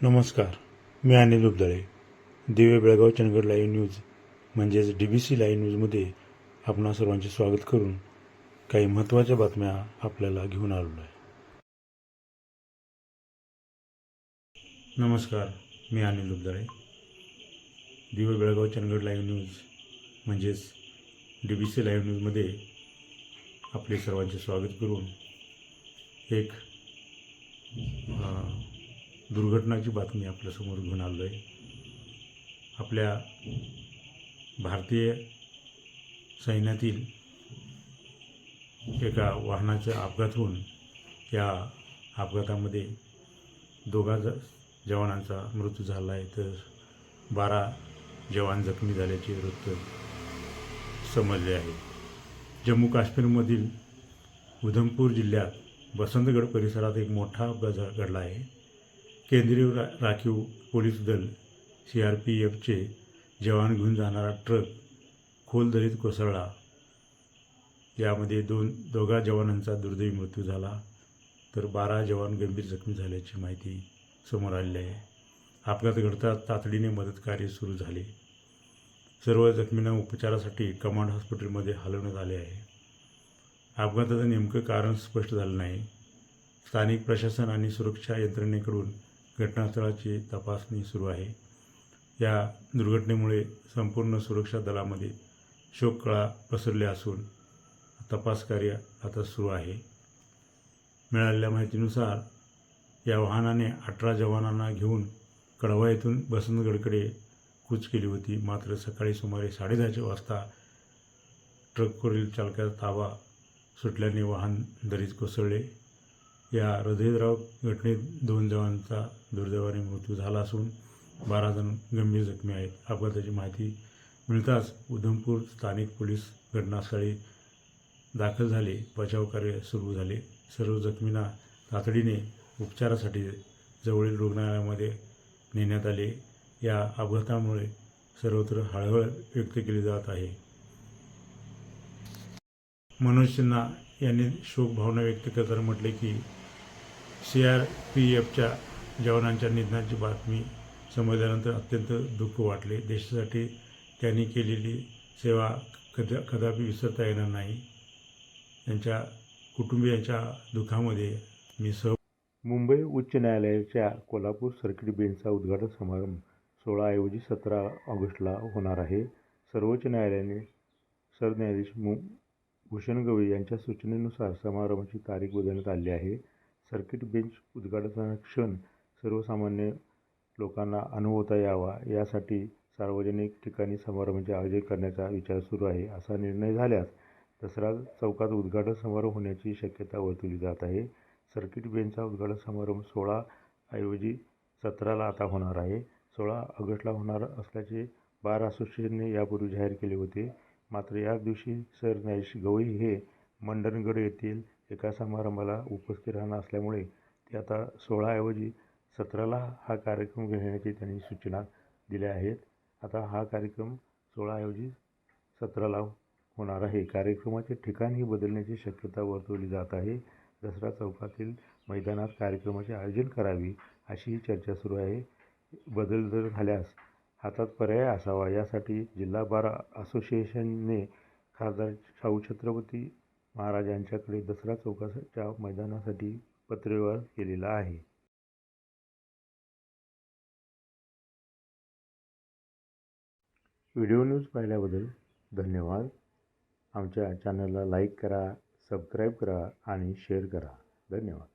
नमस्कार मी अनिल उबदळे दिवे Belgaum Chandgad live news म्हणजेच डी बी सी लाईव्ह न्यूजमध्ये आपणा सर्वांचे स्वागत करून काही महत्त्वाच्या बातम्या आपल्याला घेऊन आलेलो आहे. नमस्कार मी अनिल उबदळे दिवे बेळगाव चंदगड लाईव्ह न्यूज म्हणजेच डी बी सी लाईव्ह न्यूजमध्ये आपले सर्वांचे स्वागत करून एक दुर्घटनाची बातमी आपल्यासमोर घेऊन आलो आहे आपल्या भारतीय सैन्यातील एका वाहनाचा अपघात होऊन या अपघातामध्ये दोघा ज जवानांचा मृत्यू झाला आहे तर बारा जवान जखमी झाल्याचे वृत्त समजले आहे. जम्मू काश्मीरमधील उधमपूर जिल्ह्यात बसंतगड परिसरात एक मोठा अपघात झा- घडला आहे. केंद्रीय रा राखीव पोलीस दल सी आर पी एफचे जवान घेऊन जाणारा ट्रक खोल दरीत कोसळला. यामध्ये दोन दोघा जवानांचा दुर्दैवी मृत्यू झाला तर बारा जवान गंभीर जखमी झाल्याची माहिती समोर आलेली आहे. अपघात घडताच तातडीने मदत कार्य सुरू झाले. सर्व जखमींना उपचारासाठी कमांड हॉस्पिटलमध्ये हलवण्यात आले आहे. अपघाताचं नेमकं कारण स्पष्ट झालं नाही. स्थानिक प्रशासन आणि सुरक्षा यंत्रणेकडून घटनास्थळाची तपासणी सुरू आहे. या दुर्घटनेमुळे संपूर्ण सुरक्षा दलामध्ये शोककळा पसरले असून तपास कार्य आता सुरू आहे. मिळालेल्या माहितीनुसार या वाहनाने अठरा जवानांना घेऊन कडवा येथून बसंतगडकडे कूच केली होती. मात्र सकाळी सुमारे साडेदहाच्या वाजता ट्रकवरील चालकाचा ताबा सुटल्याने वाहन दरीत कोसळले. या हृदयद्राव घटनेत दोन जवानांचा दुर्दैवाने मृत्यू झाला असून बारा जण गंभीर जखमी आहेत. अपघाताची माहिती मिळताच उधमपूर स्थानिक पोलीस घटनास्थळी दाखल झाले. बचाव कार्य सुरू झाले. सर्व जखमींना तातडीने उपचारासाठी जवळील रुग्णालयामध्ये नेण्यात आले. या अपघातामुळे सर्वत्र हळहळ व्यक्त केली जात आहे. मनोज सिन्हा यांनी शोकभावना व्यक्त करताना म्हटले की सी आर पी एफच्या जवानांच्या निधनाची बातमी समजल्यानंतर अत्यंत दुःख वाटले. देशासाठी त्यांनी केलेली सेवा कदा कदापि विसरता येणार नाही. त्यांच्या कुटुंबियांच्या दुःखामध्ये मी सह मुंबई उच्च न्यायालयाच्या कोल्हापूर सर्किट बेंचचा उद्घाटन समारंभ सोळा ऐवजी सतरा ऑगस्टला होणार आहे. सर्वोच्च न्यायालयाने सरन्यायाधीश मु. भूषण गवई यांच्या सूचनेनुसार समारंभाची तारीख बदलण्यात आली आहे. सर्किट बेंच उद्घाटनाचा क्षण सर्वसामान्य लोकांना अनुभवता यावा यासाठी सार्वजनिक ठिकाणी समारंभाचे आयोजन करण्याचा विचार सुरू आहे. असा निर्णय झाल्यास दसरा चौकात उद्घाटन समारोह होण्याची शक्यता वर्तवली जात आहे. सर्किट बेंचचा उद्घाटन समारंभ सोळा ऐवजी सतराला आता होणार आहे. सोळा ऑगस्टला होणार असल्याचे बार असोसिएशनने यापूर्वी जाहीर केले होते. मात्र याच दिवशी सरन्यायाधीश गवई हे मंडणगड येथील एका समारंभाला उपस्थित राहणार असल्यामुळे ते आता सोळाऐवजी सतराला हा कार्यक्रम घेण्याची त्यांनी सूचना दिल्या आहेत. आता हा कार्यक्रम सोळाऐवजी सतराला होणार आहे. कार्यक्रमाचे ठिकाणही बदलण्याची शक्यता वर्तवली जात आहे. दसरा चौकातील मैदानात कार्यक्रमाचे आयोजन करावी अशीही चर्चा सुरू आहे. बदल जर झाल्यास हातात पर्याय असावा यासाठी जिल्हा बार असोसिएशनने खासदार शाहू छत्रपती महाराज यांच्याकडे दसरा चौकाच्या मैदानासाठी पत्रव्यवहार केलेला आहे. व्हिडिओ न्यूज पाहिल्याबद्दल धन्यवाद. आमच्या चॅनलला लाईक करा सबस्क्राईब करा आणि शेअर करा. धन्यवाद.